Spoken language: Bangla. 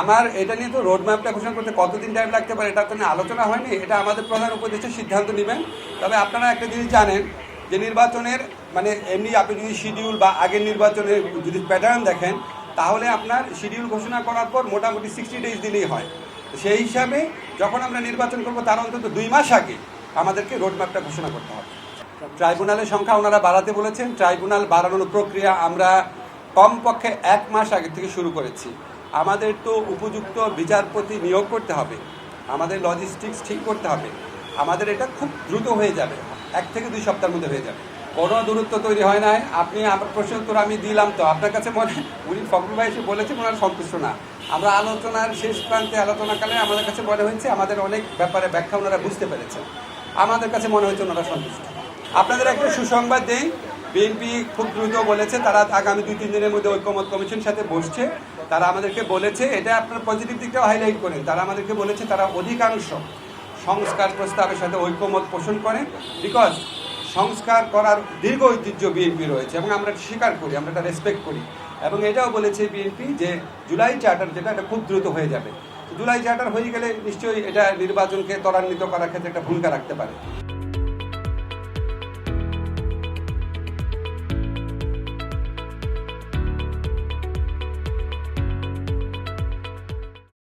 আমার এটা নিয়ে তো রোড ম্যাপটা ঘোষণা করতে কতদিন টাইম লাগতে পারে এটা তো আলোচনা হয়নি, এটা আমাদের প্রধান উপদেষ্টা সিদ্ধান্ত নেবেন। তবে আপনারা একটা জিনিস জানেন, যে নির্বাচনের মানে এমনি আপনি যদি শিডিউল বা আগের নির্বাচনের যদি প্যাটার্ন দেখেন, তাহলে আপনার শিডিউল ঘোষণা করার পর মোটামুটি সিক্সটি ডেজ দিলেই হয়। সেই হিসাবে যখন আমরা নির্বাচন করব, তার অন্তত দুই মাস আগে আমাদেরকে রোড ম্যাপটা ঘোষণা করতে হবে। ট্রাইব্যুনালের সংখ্যা ওনারা বাড়াতে বলেছেন, ট্রাইব্যুনাল বাড়ানোর প্রক্রিয়া আমরা কমপক্ষে এক মাস আগে থেকে শুরু করেছি। আমাদের তো উপযুক্ত বিচারপতি নিয়োগ করতে হবে। আমাদের লজিস্টিক্স ঠিক করতে হবে। আমাদের এটা খুব দ্রুত হয়ে যাবে। এক থেকে দুই সপ্তাহের মধ্যে হয়ে যাবে। কোনো দূরত্ব তৈরি হয় নাই। আপনি আমার প্রশ্ন উত্তর আমি দিলাম তো। আপনার কাছে মনে উনি ফখরুল ভাই এসে বলেছেন, ওনার সন্তুষ্ট না। আমরা আলোচনার শেষ প্রান্তে আলোচনাকালে আমাদের কাছে মনে হয়েছে, আমাদের অনেক ব্যাপারে ব্যাখ্যা ওনারা বুঝতে পেরেছেন। আমাদের কাছে মনে হয়েছে ওনারা সন্তুষ্ট। আপনাদের একটা সুসংবাদ দেই। বিএনপি খুব দ্রুত বলেছে, তারা আগামী দুই, তিন দিনের মধ্যে ঐক্যমত কমিশনের সাথে বসছে। তারা আমাদেরকে বলেছে, এটা আপনার পজিটিভ দিকটাও হাইলাইট করেন। তারা আমাদেরকে বলেছে, তারা অধিকাংশ সংস্কার প্রস্তাবের সাথে ঐক্যমত পোষণ করেন। বিকজ সংস্কার করার দীর্ঘ ঐতিহ্য বিএনপি রয়েছে এবং আমরা স্বীকার করি, আমরা এটা রেসপেক্ট করি। এবং এটাও বলেছে বিএনপি যে জুলাই চার্টার যেটা, এটা খুব দ্রুত হয়ে যাবে। জুলাই চার্টার হয়ে গেলে নিশ্চয়ই এটা নির্বাচনকে ত্বরান্বিত করার ক্ষেত্রে একটা ভূমিকা রাখতে পারে।